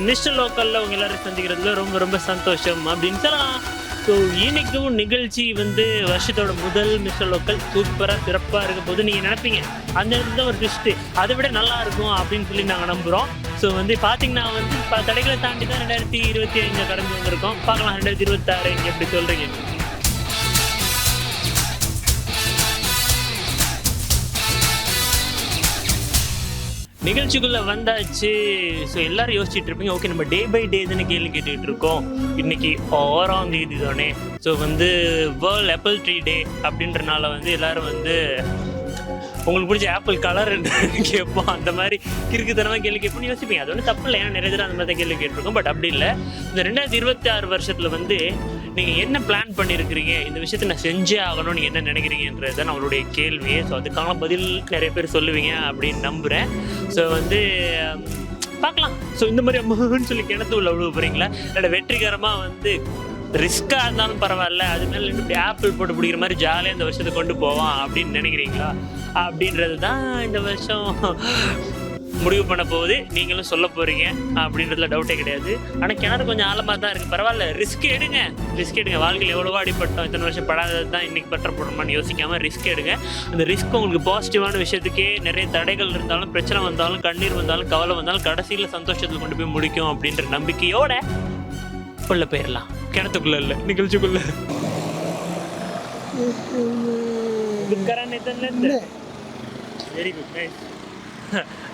Mister லோக்கல்ல உங்க எல்லாரும் சந்திக்கிறதுல ரொம்ப ரொம்ப சந்தோஷம். அப்படின்னு சொல்லலாம் ஸோ இன்னைக்கும் நிகழ்ச்சி வந்து வருஷத்தோட முதல் மிஸ்டர் லோக்கல் சூப்பராக சிறப்பாக இருக்கும் போது நீங்கள் நினைப்பீங்க அந்த இடத்துல ஒரு ட்விஸ்ட்டு அதை விட நல்லா இருக்கும் அப்படின்னு சொல்லி நாங்கள் நம்புகிறோம் ஸோ வந்து பார்த்தீங்கன்னா வந்து இப்போ தடைகளை தாண்டி தான் ரெண்டாயிரத்தி இருபத்தி ஐந்து கடந்து வந்திருக்கோம். பார்க்கலாம் ரெண்டாயிரத்தி இருபத்தாறு நீங்கள் எப்படி சொல்கிறீங்க நிகழ்ச்சிக்குள்ளே வந்தாச்சு. ஸோ எல்லாரும் யோசிச்சுட்டு இருப்பீங்க ஓகே நம்ம டே பை டே தானே கேள்வி கேட்டுக்கிட்டு இருக்கோம். இன்னைக்கு ஆறாம் தேதி தானே. ஸோ வந்து வேர்ல்ட் ஆப்பிள் ட்ரீ டே அப்படின்றனால வந்து எல்லாரும் வந்து உங்களுக்கு பிடிச்ச ஆப்பிள் கலர் கேட்போம். அந்த மாதிரி கிறுக்குத்தனமாக கேள்வி கேட்போம்னு யோசிப்பீங்க. அது ஒன்றும் தப்பு இல்லை. ஏன்னா நிறைய தடவை அந்த மாதிரி தான் கேள்வி கேட்டிருக்கோம். பட் அப்படி இல்லை. இந்த ரெண்டாயிரத்தி இருபத்தி ஆறு வருஷத்தில் வந்து நீங்கள் என்ன பிளான் பண்ணியிருக்கிறீங்க இந்த விஷயத்தை நான் செஞ்சே ஆகணும் நீங்கள் என்ன நினைக்கிறீங்கன்றது தான் நம்மளுடைய கேள்வி ஸோ அதுக்கான பதில் நிறைய பேர் சொல்லுவீங்க அப்படின்னு நம்புகிறேன் ஸோ வந்து பார்க்கலாம். ஸோ இந்த மாதிரி அம்மான்னு சொல்லி கிணத்து உள்ள விழுக போகிறீங்களா இல்லை வெற்றிகரமாக வந்து ரிஸ்க்காக இருந்தாலும் பரவாயில்ல அது மேலே இப்படி ஆப்பிள் போட்டு பிடிக்கிற மாதிரி ஜாலியாக இந்த வருஷத்தை கொண்டு போவான் அப்படின்னு நினைக்கிறீங்களா? அப்படின்றது தான் இந்த வருஷம். முடிவு பண்ண போகுது. நீங்களும் சொல்ல போகிறீங்க அப்படின்றதுல டவுட்டே கிடையாது. ஆனால் கிணறு கொஞ்சம் ஆழமாக தான் இருக்குது பரவாயில்ல ரிஸ்க் எடுங்க. ரிஸ்க் எடுங்க. வாழ்க்கையில் எவ்வளவோ அடிப்பட்டோம் இத்தனை வருஷம் படாதது தான் இன்றைக்கி பற்றப்படணுமான்னு யோசிக்காமல் ரிஸ்க் எடுங்க. அந்த ரிஸ்க் உங்களுக்கு பாசிட்டிவான விஷயத்துக்கே நிறைய தடைகள் இருந்தாலும் பிரச்சனை வந்தாலும் கண்ணீர் வந்தாலும் கவலை வந்தாலும் கடைசியில் சந்தோஷத்தில் கொண்டு போய் முடிக்கும் அப்படின்ற நம்பிக்கையோட உள்ள போயிடலாம் கிணத்துக்குள்ள இல்லை நிகழ்ச்சிக்குள்ள. வெரி குட் நைஸ்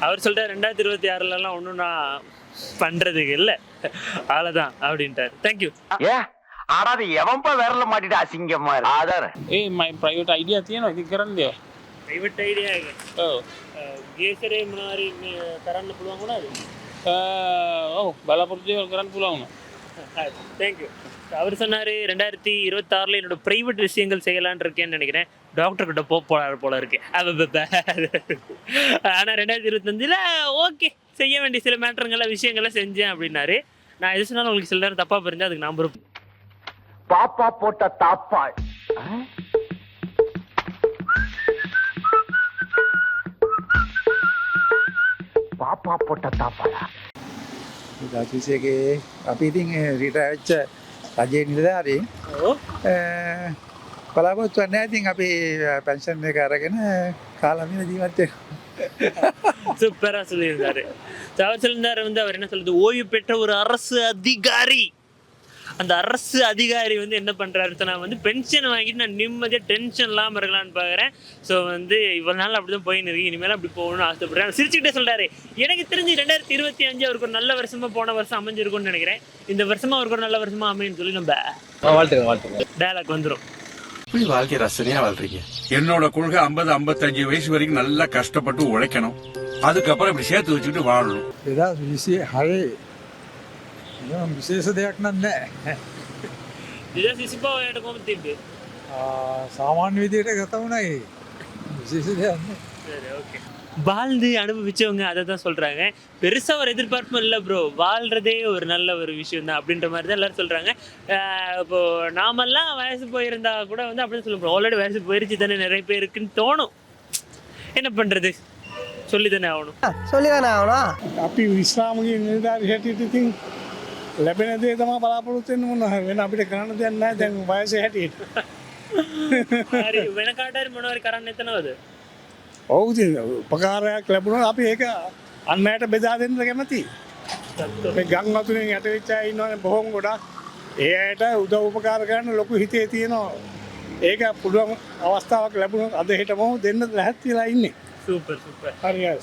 அவர் சொல்லிட்டார் ரெண்டாயிரத்தி இருபத்தி ஆறுலலாம் ஒன்றும் நான் பண்ணுறதுக்கு இல்லை அவ்வளோதான் அப்படின்ட்டார் தேங்க்யூ ஏ ஆடாது எவன்பா விரல மாட்டிட்டு அசிங்கமா இருக்கு அதானே ඒ මයි ප්‍රයිවට් අයිඩිය තියෙනවා ඉති කරන්න දෙව ப்ரைவேட் ஐடியா ගේසරේ මොනවාරි මේ කරන්න පුළුවන් වුණාද ඔව් බලාපොරොත්තුවල් කරන්න පුළුවන් தேங்க்யூ அவர் சொன்னார் ரெண்டாயிரத்தி இருபத்தாறில் என்னோட ப்ரைவேட் விஷயங்கள் செய்யலான்னு இருக்கேன்னு நினைக்கிறேன் டாக்டர் கிட்ட போ போல போல இருக்கு ஆனால் ரெண்டாயிரத்தி இருபத்தஞ்சில் ஓகே செய்ய வேண்டிய சில மேட்டருங்களை விஷயங்களை செஞ்சேன் அப்படின்னாரு நான் எது சொன்னாலும் உங்களுக்கு சில நேரம் தப்பாக புரிஞ்சு அதுக்கு நான் பொறுப்பு பாப்பா போட்ட தாப்பா பாப்பா போட்ட தாப்பாடா දසිසගේ අපි ඉතින් රිටච්ච රජය නිලධාරින් ஓ පලාපොත් වන්න ඉතින් අපි පැන්ෂන් එක අරගෙන කාලමින ජීවත්තය சூப்பராக சொல்லியிருந்தாரு So, அவர் சொல்லியிருந்தாரு வந்து அவர் என்ன சொல்றது ஓய்வு பெற்ற ஒரு அரசு அதிகாரி அந்த அரசு அதிகாரி வந்து என்ன பண்றாரு நான் வந்து பென்ஷன் வாங்கிட்டு நான் நிம்மதியாக டென்ஷன் இல்லாமல் இருக்கலாம்னு பார்க்குறேன் ஸோ வந்து இவ்வளோ நாள் அப்படி தான் போயின்னு இருக்கு இனிமேல் அப்படி போகணும்னு ஆசைப்படுறேன் சிரிச்சுக்கிட்டே சொல்றாரு எனக்கு தெரிஞ்சு ரெண்டாயிரத்தி இருபத்தி அஞ்சு அவருக்கு ஒரு நல்ல வருஷமா போன வருஷம் அமைஞ்சிருக்கும்னு நினைக்கிறேன் இந்த வருஷமா அவருக்கு ஒரு நல்ல வருஷமா அமைன்னு சொல்லி நம்ம வாழ்த்துங்க வாழ்த்துங்க டயலாக் வந்துடும் எப்படி வாழ்க்கை ரசனையா வாழ்றீங்க? என்னோட கொள்கை ஐம்பது ஐம்பத்தஞ்சு வயசு வரைக்கும் நல்லா கஷ்டப்பட்டு உழைக்கணும். அதுக்கப்புறம் இப்படி சேர்த்து வச்சுட்டு வாழணும். ஏதாவது விசி ஹழே ವಿಶೇಷತೆ ಯಾಕೆ ನನ್ನೆ ಸಾಮಾನ್ಯ ವಿಧಿ ஓகே විශේෂ දෙයන්න சரி ஓகே வாழ்ந்து அனுபவிச்சவங்க அதை தான் சொல்றாங்க பெருசா ஒரு எதிர்பார்ப்பும் இல்லை ப்ரோ வாழ்றதே ஒரு நல்ல ஒரு விஷயம் தான் அப்படின்ற மாதிரி தான் எல்லாரும் சொல்றாங்க ஆஹ் இப்போ நாமெல்லாம் வயசு போயிருந்தா கூட வந்து அப்படின்னு சொல்லுவோம் ஆல்ரெடி வயசு போயிருச்சு தானே நிறைய பேருக்குன்னு தோணும் என்ன பண்றது சொல்லி தானே ஆகணும் சொல்லிதானே ஆகணும் අපි විශ්‍රාමගේ නිර්ධාර හැටියට ඉතින් ලැබෙන දේ තම බලාපොරොත්තුවෙන් මොන වෙන අපිට කරන්න දෙන්න දැන් වයස හැටියට சரி வெனக்காட்டாரு முன்னாடி கரான் எத்தனை அது ඔවුති උපකාරයක් ලැබුණ අපි ඒක අන්නයට බෙදා දෙන්න කැමති මේ ගං අතුරෙන් යටවෙච්චා ඉන්නවන බොහොම ගොඩක්. ඒ අයට උදව් උපකාර කරන්න ලොකු හිතේ තියෙනවා. ඒක පුළුවන් අවස්ථාවක් ලැබුණ අද හිටමහු දෙන්න ලැහැත්තිලා ඉන්නේ. Super super.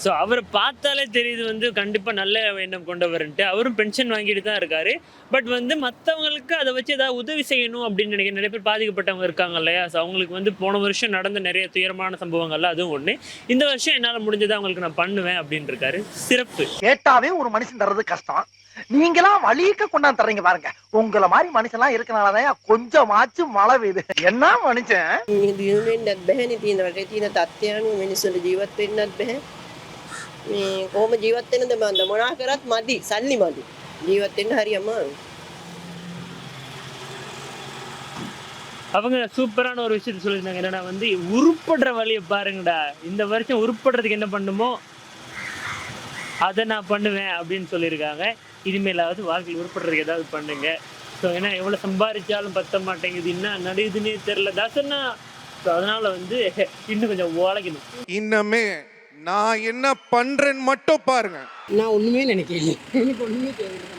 ஸோ அவரை பார்த்தாலே தெரியுது வந்து கண்டிப்பாக நல்ல எண்ணம் கொண்டவர்ன்ட்டு. அவரும் பென்ஷன் வாங்கிட்டு தான் இருக்காரு. பட் வந்து மற்றவங்களுக்கு அதை வச்சு ஏதாவது உதவி செய்யணும் அப்படின்னு நினைக்கிறேன். நிறைய பேர் பாதிக்கப்பட்டவங்க இருக்காங்க இல்லையா? ஸோ அவங்களுக்கு வந்து போன வருஷம் நடந்த நிறைய துயரமான சம்பவங்கள்ல அதுவும் ஒன்று இந்த வருஷம் என்னால் முடிஞ்சதை அவங்களுக்கு நான் பண்ணுவேன் அப்படின்னு இருக்காரு சிறப்பு. கேட்டாவே ஒரு மனுஷன் தர்றது கஷ்டம். நீங்களாம் வலிக்க கொண்டாந்து தர்றீங்க பாருங்க உங்களை மாதிரி மனுஷன்லாம் இருக்கனாலதான் கொஞ்சமாச்சும் மழை பெய்யுது என்ன மனுஷன் දියුණු වෙන්නත් බැහැනේ තියෙන රටේ තියෙන තත්ත්වයන් මිනිස්සුන්ට ජීවත් වෙන්නත් බැහැ මේ කොහොම ජීවත් වෙනද මන්ද මොනා කරත් මදි සල්ලි මදි ජීවත් වෙන්න හරි අමාරුයි அவங்க சூப்பரான ஒரு விஷயத்த சொல்லியிருந்தாங்க என்னன்னா வந்து உருப்படுற வழியை பாருங்கடா இந்த வருஷம் உருப்படுறதுக்கு என்ன பண்ணுமோ அதை நான் பண்ணுவேன் அப்படின்னு சொல்லியிருக்காங்க இனிமேலாவது வாழ்க்கையில் உருப்படுறதுக்கு ஏதாவது பண்ணுங்க. ஸோ ஏன்னா எவ்வளோ சம்பாதிச்சாலும் பத்த மாட்டேங்குது. என்ன நடுதுன்னே தெரில தாசன்னா ஸோ அதனால் வந்து இன்னும் கொஞ்சம் உழைக்கணும். இன்னமே நான் என்ன பண்றேன்னு மட்டும் பாருங்க. நான் ஒன்றுமே நினைக்கல. எனக்கு ஒன்றுமே தெரியல.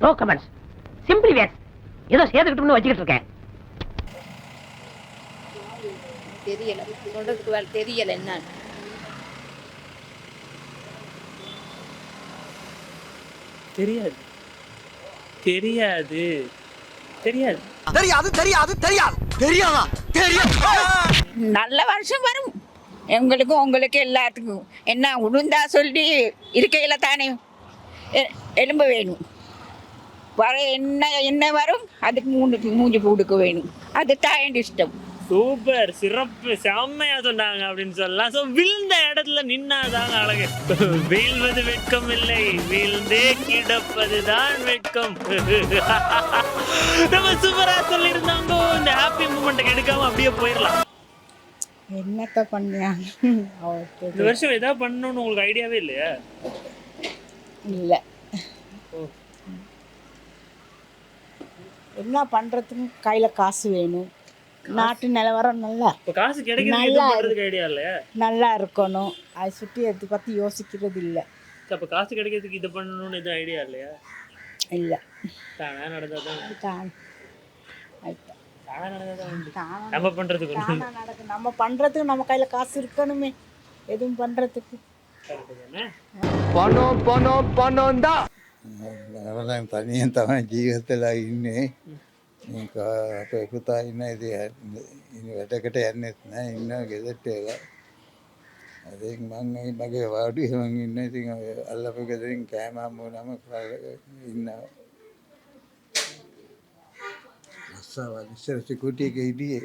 நோ கமெண்ட்ஸ் சிம்பிளி வேஸ் ஏதோ சேர்த்துக்கிட்டு வச்சுக்கிட்டு இருக்கேன். தெரியல. சொல்றதுக்கு வேற தெரியல என்ன. தெரியாது. தெரியாது. தெரியாது. தெரியாது தெரியாது தெரியாது. தெரியாதா? தெரியும் நல்ல வருஷம் வரும். எங்களுக்கும் உங்களுக்கு எல்லாத்துக்கும். என்ன உளுந்தா சொல்லி இருக்கையில தானே எ- எலும்பு வேணும். வர என்ன என்ன வரும்? அதுக்கு மூணு மூஞ்சி பூடுக்க வேணும். அது தான் என் இஷ்டம் சூப்பர் சிறப்பு செம்மையா சொன்னாங்க அப்படின்னு சொல்லலாம். ஸோ விழுந்த இடத்துல நின்னாதாங்க அழகு. வீழ்வது வெட்கம் இல்லை. வீழ்ந்தே கிடப்பதுதான் வெட்கம். நம்ம சூப்பரா சொல்லியிருந்தாங்க இந்த ஹாப்பி மூமெண்ட்டை எடுக்காம அப்படியே போயிடலாம். என்னத்த பண்ணியாங்க இந்த வருஷம் ஏதாவது பண்ணணும்னு உங்களுக்கு ஐடியாவே இல்லையா? இல்லை. என்ன பண்ணுறதுக்கு கையில் காசு வேணும். நாட்டு நிலவரம் நல்லா இப்போ காசு கிடைக்கிறதுக்கு ஐடியா இல்லையா? நல்லா இருக்கணும். அதை சுற்றி அதை பற்றி யோசிக்கிறது இல்லை. அப்போ காசு கிடைக்கிறதுக்கு இது பண்ணணும்னு எதுவும் ஐடியா இல்லையா? இல்லை. தானா நடந்தால் தான் தான். நம்ம பண்றதுக்கு நடக்கு நம்ம பண்றதுக்கு நம்ம கையில காசு இருக்கணுமே. எதுவும் பண்றதுக்கு. பணம் பணம் பணம் தான் தனியும் தவன் ஜீவத்தில் இன்னும். ఇంకా ఎక్కుతా ఇది వెటకటే అన్నేస్తున్నా ఇన్నో గెదట్టేలా ಅದೇ ಹಿಂಗೆ ಮಂಗ ಮಗ ವಾಡು ಹಂಗೆ ಇನ್ನೈತಿ ಅಲ್ಲ ಬೇಕಾದ್ರೆ ಹಿಂಗೆ ಕ್ಯಾಮ ಮೂನಮ ಇನ್ನು ಸರ್ ಸೆಕ್ಯೂರಿಟಿಗೆ ಇದೆಯೇ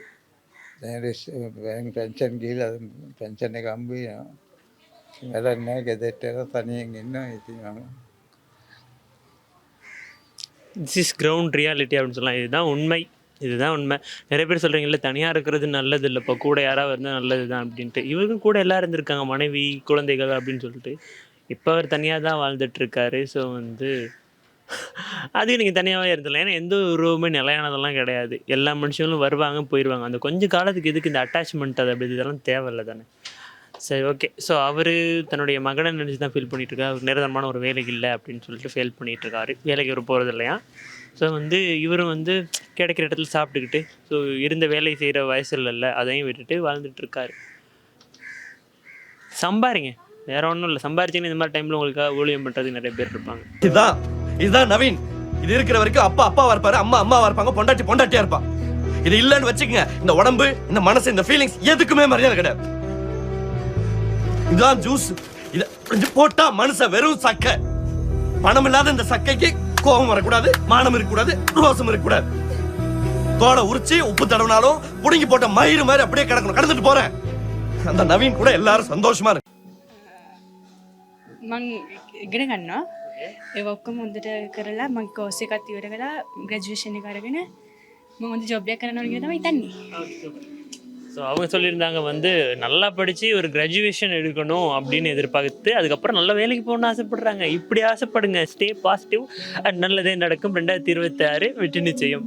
ಪೆನ್ಷನ್ ಗೀಲ್ ಅದು ಪೆನ್ಷನ್ಗೆ ಅಂಬಿ ಎಲ್ಲ ಗದಟ್ಟೆಲ್ಲ ತನಿ ಹಿಂಗೆ திஸ் இஸ் கிரவுண்ட் ரியாலிட்டி அப்படின்னு சொல்லலாம். இதுதான் உண்மை. இதுதான் உண்மை. நிறைய பேர் சொல்கிறீங்கல்ல தனியாக இருக்கிறது நல்லது இல்லைப்பா கூட யாராவது இருந்தால் நல்லது தான் அப்படின்ட்டு. இவங்க கூட எல்லோரும் இருந்திருக்காங்க மனைவி குழந்தைகள் அப்படின்னு சொல்லிட்டு. இப்போ அவர் தனியாக தான் வாழ்ந்துட்டுருக்காரு. ஸோ வந்து அதுக்கு நீங்கள் தனியாகவே இருந்தலாம் ஏன்னா எந்த உருவமே நிலையானதெல்லாம் கிடையாது. எல்லா மனுஷங்களும் வருவாங்க போயிடுவாங்க அந்த கொஞ்சம் காலத்துக்கு எதுக்கு இந்த அட்டாச்மெண்ட் அது அப்படி இதெல்லாம் தேவையில்லை தானே. சரி ஓகே ஸோ அவர் தன்னுடைய மகனை நினச்சி தான் ஃபீல் பண்ணிகிட்ருக்காரு அவர் நிரந்தரமான ஒரு வேலைக்கு இல்லை அப்படின்னு சொல்லிட்டு ஃபீல் பண்ணிகிட்ருக்காரு வேலைக்கு ஒரு போகிறது இல்லையா? ஸோ வந்து இவரும் வந்து கிடைக்கிற இடத்துல சாப்பிட்டுக்கிட்டு ஸோ இருந்த வேலை செய்கிற வயசுல இல்லை அதையும் விட்டுட்டு வாழ்ந்துட்டு இருக்காரு சம்பாரிங்க. வேற ஒன்றும் இல்லை. சம்பாரிச்சிங்கன்னா இந்த மாதிரி டைமில் உங்களுக்காக ஊழியம் பண்ணுறதுக்கு நிறைய பேர் இருப்பாங்க. இதுதான். இதுதான் நவீன். இது இருக்கிற வரைக்கும் அப்பா அப்பாவா இருப்பாரு அம்மா அம்மாவாக இருப்பாங்க பொண்டாட்டி பொண்டாட்டியாக இருப்பா. இது இல்லைன்னு வச்சுக்கோங்க. இந்த உடம்பு இந்த மனசு இந்த ஃபீலிங்ஸ் எதுக்குமே மரியாதை கிடையாது. இதுதான் ஜூஸ் இத பிழிஞ்சு போட்டா மனுஷன் வெறும் சக்கை பணம் இல்லாத இந்த சக்கைக்கு கோபம் வரக்கூடாது மானம் இருக்கக்கூடாது ரோசம் இருக்கக்கூடாது தோலை உரிச்சு உப்பு தடவினாலும் புடுங்கி போட்ட மயிறு மாதிரி அப்படியே கிடக்கணும் கடந்துட்டு போறேன் அந்த நவீன் கூட எல்லாரும் சந்தோஷமா இருக்கு මං ඉගෙන ගන්නවා ඒ ඔක්කොම හොඳට කරලා මං කෝස් එකත් ඉවර කලා ග්‍රජුවේෂණ එක අරගෙන මම හොඳ ජොබ් එකක් කරනවා කියලා තමයි හිතන්නේ ஸோ அவங்க சொல்லியிருந்தாங்க வந்து நல்லா படித்து ஒரு கிராஜுவேஷன் எடுக்கணும் அப்படின்னு எதிர்பார்த்து அதுக்கப்புறம் நல்ல வேலைக்கு போகணும்னு ஆசைப்படுறாங்க. இப்படி ஆசைப்படுங்க. ஸ்டே பாசிட்டிவ் நல்லதே நடக்கும். ரெண்டாயிரத்தி இருபத்தி ஆறு வெற்றி நிச்சயம்.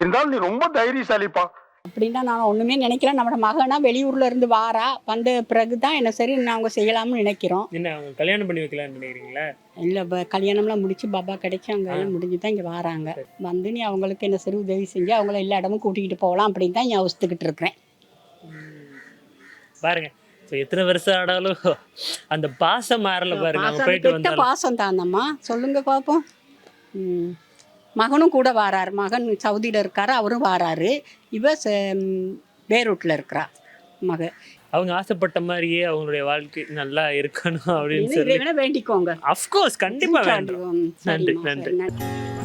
இருந்தாலும் நீ ரொம்ப தைரியசாலிப்பா. அப்படின்னா நான் ஒன்றுமே நினைக்கிறேன் நம்மளோட மகனா வெளியூர்ல இருந்து வாரா வந்த பிறகு தான் என்ன சரி நாங்கள் செய்யலாம்னு நினைக்கிறோம். என்ன அவங்க கல்யாணம் பண்ணி வைக்கலாம்னு நினைக்கிறீங்களா? இல்லை கல்யாணம்லாம் முடிச்சு பாபா கிடைச்சி அவங்க எல்லாம் முடிஞ்சு தான் இங்கே வராங்க. வந்து நீ அவங்களுக்கு என்ன சரி உதவி செஞ்சு அவங்கள எல்லா இடமும் கூட்டிகிட்டு போகலாம் அப்படின்னு தான் யோசித்துக்கிட்டு இருக்கிறேன். பாருங்க. ஸோ எத்தனை வருஷம் ஆனாலும் அந்த பாசம் மாறல பாருங்க. அவங்க பாசம் போயிட்டு பெத்த வந்தாலும். பாசம் தானம்மா? சொல்லுங்க பார்ப்போம் ம். மகனும் கூட வாராரு. மகன் சவுதியில் இருக்காரு அவரும் வாராரு. இவ பேரூட்டில் இருக்கிறா மக. அவங்க ஆசைப்பட்ட மாதிரியே அவங்களுடைய வாழ்க்கை நல்லா இருக்கணும் அப்படின்னு சொல்லி. வேண்டிக்கோங்க. அஃப்கோர்ஸ் கண்டிப்பா வேண்டும். நன்றி, நன்றி.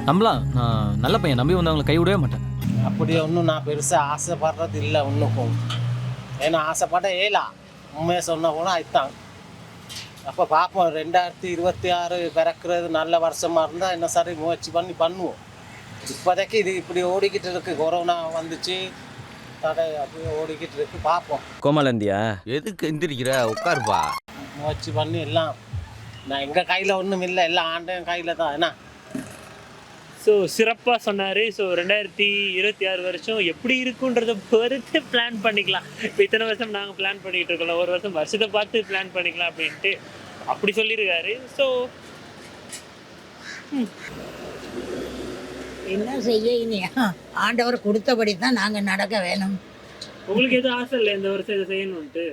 நம்பலாம் நான் நல்ல பையன். நம்பி வந்தவங்களை கைவிடவே மாட்டேன். அப்படி ஒன்றும் நான் பெருசாக ஆசைப்படுறது இல்லை ஒன்றுக்கும் ஏன்னா ஆசைப்பட ஏலா. உண்மையை சொன்ன போனால் அதுதான் அப்போ பார்ப்போம் ரெண்டாயிரத்தி இருபத்தி ஆறு பிறக்கிறது நல்ல வருஷமாக இருந்தால் என்ன சரி முயற்சி பண்ணி பண்ணுவோம். இப்போதைக்கு இது இப்படி ஓடிக்கிட்டு இருக்கு. கொரோனா வந்துச்சு. தடை அப்படியே ஓடிக்கிட்டு இருக்கு. பார்ப்போம் கோமாலந்தியா எதுக்கு எந்திரிக்கிற? உட்காருப்பா. முயற்சி பண்ணி எல்லாம். நான் எங்கள் கையில் ஒன்றும் இல்லை. எல்லாம் ஆண்டையும் கையில் தான். என்ன ஸோ சிறப்பாக சொன்னார். ஸோ ரெண்டாயிரத்தி இருபத்தி ஆறு வருஷம் எப்படி இருக்குன்றத பொறுத்து பிளான் பண்ணிக்கலாம். இப்போ இத்தனை வருஷம் நாங்கள் பிளான் பண்ணிகிட்டு இருக்கோம் ஒரு வருஷம் வருஷத்தை பார்த்து பிளான் பண்ணிக்கலாம் அப்படின்ட்டு அப்படி சொல்லியிருக்காரு ஸோ என்ன செய்ய இனி ஆண்டவர் கொடுத்தபடி தான் நாங்கள் நடக்க வேணும். உங்களுக்கு எதுவும் ஆசை இல்லை இந்த வருஷம் இதை செய்யணும்ட்டு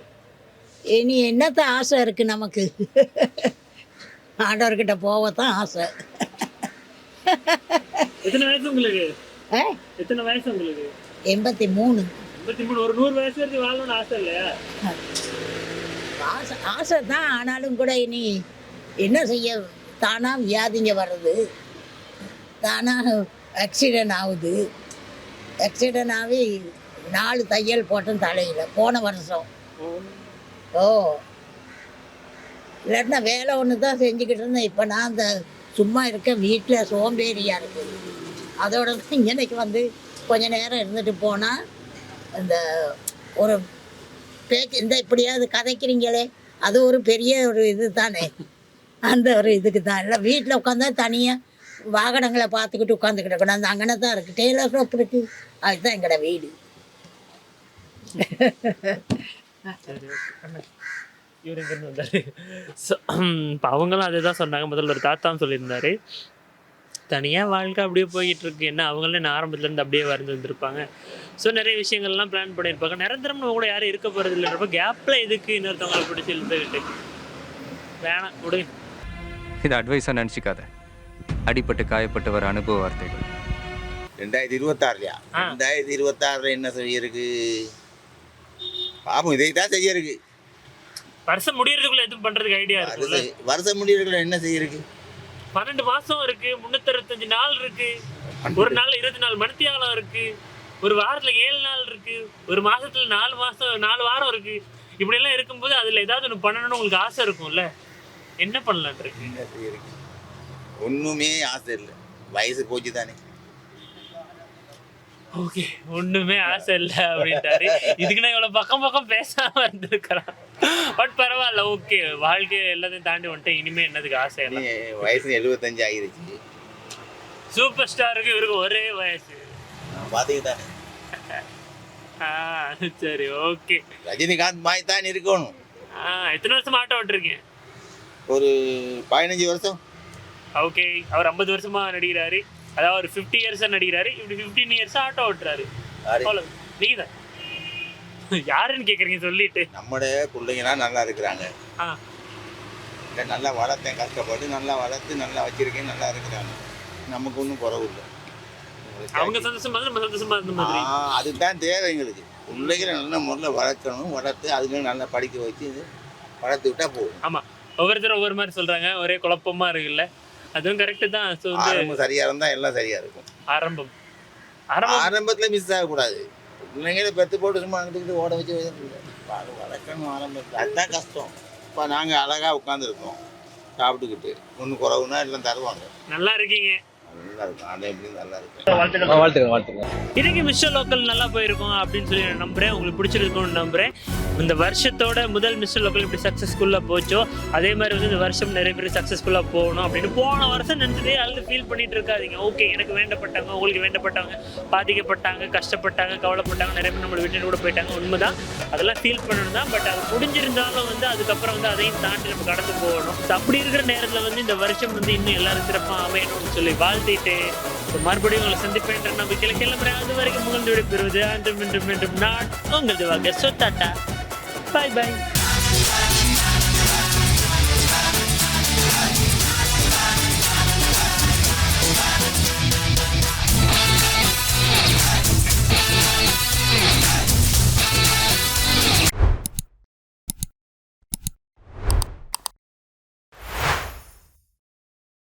இனி என்னத்த ஆசை இருக்குது நமக்கு? ஆண்டவர்கிட்ட போகத்தான் ஆசை. எத்தனை வயசு உங்களுக்கு? எத்தனை வயசு உங்களுக்கு? எண்பத்தி மூணு எண்பத்தி மூணு ஒரு நூறு வயசு வரைக்கும் வாழணும்னு ஆசை இல்லையா? ஆசை ஆசை தான் ஆனாலும் கூட இனி என்ன செய்ய தானாக வியாதிங்க வர்றது. தானாக ஆக்சிடென்ட் ஆகுது. ஆக்சிடென்ட் ஆகி நாலு தையல் போட்டேன் தலையில் போன வருஷம். ஓ. இல்லாட்டினா வேலை ஒன்று தான் செஞ்சுக்கிட்டு இருந்தேன். இப்போ நான் அந்த சும்மா இருக்க வீட்டில் சோம்பேறியாக இருக்குது. அதோட இன்னைக்கு வந்து கொஞ்ச நேரம் இருந்துட்டு போனால் இந்த ஒரு பேச்சு இந்த இப்படியாவது கதைக்கிறீங்களே அது ஒரு பெரிய ஒரு இது தானே. அந்த ஒரு இதுக்கு தான். இல்லை வீட்டில் உட்காந்தா தனியாக வாகனங்களை பார்த்துக்கிட்டு உட்காந்துக்கிட்டு இருக்கணும். அந்த அங்கனை தான் இருக்குது டெய்லர் ஷாப் இருக்குது அதுதான் எங்களோட வீடு. இவர் வந்தார். ஸோ இப்போ அவங்களும் அதே தான் சொன்னாங்க. முதல்ல ஒரு தாத்தாவும் சொல்லியிருந்தாரு. தனியாக வாழ்க்கை அப்படியே போயிட்டு இருக்கு என்ன அவங்களே நான் ஆரம்பத்துலேருந்து அப்படியே வரைந்து வந்திருப்பாங்க. ஸோ நிறைய விஷயங்கள்லாம் பிளான் பண்ணியிருப்பாங்க. நிரந்தரம் நம்ம கூட யாரும் இருக்க போகிறது இல்லைன்றப்ப கேப்பில் எதுக்கு இன்னொருத்தவங்களை பிடிச்சி இழுத்துக்கிட்டு வேணாம் விடுங்க இது அட்வைஸாக நினச்சிக்காத. அடிப்பட்டு காயப்பட்டு வர அனுபவ வார்த்தைகள். ரெண்டாயிரத்தி இருபத்தாறுலையா? ஆ. ரெண்டாயிரத்தி இருபத்தாறுல என்ன செய்ய இருக்கு பாப்போம் இதை தான் செய்ய இருக்கு வருஷம் முடியறதுக்குள்ள எதுவும் பண்ணுறதுக்கு ஐடியா இருக்குல்ல வருஷம் முடியறதுல என்ன செய்ய இருக்கு பன்னெண்டு மாசம் இருக்கு முன்னூத்தறுபத்தஞ்சு நாள் இருக்கு ஒரு நாள் இருபத்தி நாலு மணித்தியாலம் இருக்கு ஒரு வாரத்துல ஏழு நாள் இருக்கு ஒரு மாசத்துல நாலு மாசம் நாலு வாரம் இருக்கு. இப்படி எல்லாம் இருக்கும்போது அதுல ஏதாவது ஒன்று பண்ணணும்னு உங்களுக்கு ஆசை இருக்கும்ல? என்ன பண்ணலான் இருக்கு என்ன செய்ய இருக்கு ஒண்ணுமே ஆசை இல்லை. வயசு போச்சு தானே. ஓகே ஒண்ணுமே ஆசை இல்லை அப்படின்ட்டாரு. இதுக்கு நான் இவ்வளவு பக்கம் பக்கம் பேசாம இருந்திருக்கிறான். பட் பரவாயில்ல ஓகே வாழ்க்கை எல்லாத்தையும் தாண்டி வந்துட்டு இனிமே என்னதுக்கு ஆசை இல்லை வயசு எழுபத்தஞ்சு ஆகிருச்சு சூப்பர் ஸ்டாருக்கு இவருக்கு ஒரே வயசு. பாத்தீங்க தானே ஆ சரி ஓகே ரஜினிகாந்த் மாதிரி தான் இருக்கணும் எத்தனை வருஷம் ஆட்டோ ஓட்டிருக்கீங்க? ஒரு பதினஞ்சு வருஷம். ஓகே அவர் ஐம்பது வருஷமா நடிக்கிறாரு. அதாவது ஒரு ஃபிஃப்டி இயர்ஸாக நடிக்கிறாரு. இப்படி ஃபிஃப்டீன் இயர்ஸாக ஆட்டோ ஓட்டுறாரு? அவ்வளோ நீங்க தான் யாருன்னு கேட்குறீங்க சொல்லிட்டு. நம்மட பிள்ளைங்கலாம் நல்லா இருக்கிறாங்க. இல்லை நல்லா வளர்த்தேன். கஷ்டப்பட்டு நல்லா வளர்த்து நல்லா வச்சிருக்கேன் நல்லா இருக்கிறாங்க. நமக்கு ஒன்றும் குறவு இல்லை. அவங்க சந்தோஷமா நம்ம சந்தோஷமா இருந்த மாதிரி. அதுதான் தேவை எங்களுக்கு. பிள்ளைகளை நல்ல முறையில் வளர்க்கணும் வளர்த்து அதுங்களும் நல்லா படிக்க வச்சு வளர்த்து விட்டா போதும். ஆமா. ஒவ்வொருத்தரும் ஒவ்வொரு மாதிரி சொல்றாங்க. ஒரே குழப்பமா இருக்குல்ல. அதுவும் கரெக்டு தான். சரியா இருந்தா எல்லாம் சரியா இருக்கும். ஆரம்பம். ஆரம்பம். ஆரம்பத்துல மிஸ் ஆகக்கூடாது. பிள்ளைங்களை பெத்து போட்டு சும்மா அங்கிட்டு ஓட வச்சு வள- வளர்க்கணும் ஆரம்பத்தில் அதுதான் கஷ்டம். இப்போ நாங்கள் அழகா உட்காந்துருக்கோம் சாப்பிட்டுக்கிட்டு. ஒன்று குறவுனா எல்லாம் தருவாங்க. நல்லா இருக்கீங்க. நல்லா இருக்கும். அதை வாழ்த்துக்கள். வாழ்த்துக்கள் இன்னைக்கு மிஸ்டர் லோக்கல் நல்லா போயிருக்கோம் அப்படின்னு சொல்லி நம்புறேன். உங்களுக்கு பிடிச்சிருக்கும்னு நம்புறேன். இந்த வருஷத்தோட முதல் மிஸ்டர் லோக்கல் இப்படி சக்ஸஸ்ஃபுல்லாக போச்சோ அதே மாதிரி வந்து இந்த வருஷம் நிறைய பேர் சக்ஸஸ்ஃபுல்லாக போகணும் அப்படின்னு போன வருஷம் நினச்சதே அழுது ஃபீல் பண்ணிட்டு இருக்காதீங்க. ஓகே எனக்கு வேண்டப்பட்டவங்க உங்களுக்கு வேண்டப்பட்டவங்க பாதிக்கப்பட்டாங்க கஷ்டப்பட்டாங்க கவலைப்பட்டாங்க நிறைய பேர் நம்மளை விட்டுட்டு கூட போயிட்டாங்க. உண்மைதான். அதெல்லாம் ஃபீல் பண்ணணும் தான் பட் அது முடிஞ்சிருந்தாலும் வந்து அதுக்கப்புறம் வந்து அதையும் தாண்டி நம்ம கடந்து போகணும். அப்படி இருக்கிற நேரத்தில் வந்து இந்த வருஷம் வந்து இன்னும் எல்லாரும் சிறப்பாக அமையணும்னு சொல்லி வாழ்த்திட்டு மறுபடியும் உங்களை சந்திப்பேன்ற நம்பிக்கையில் கிளம்புறேன். அது வரைக்கும் முகந்து விடைபெறுவது அன்றும் இன்றும் இன்றும் நான் உங்கள் திவாகர். சொத்தாட்டா பாய் பாய்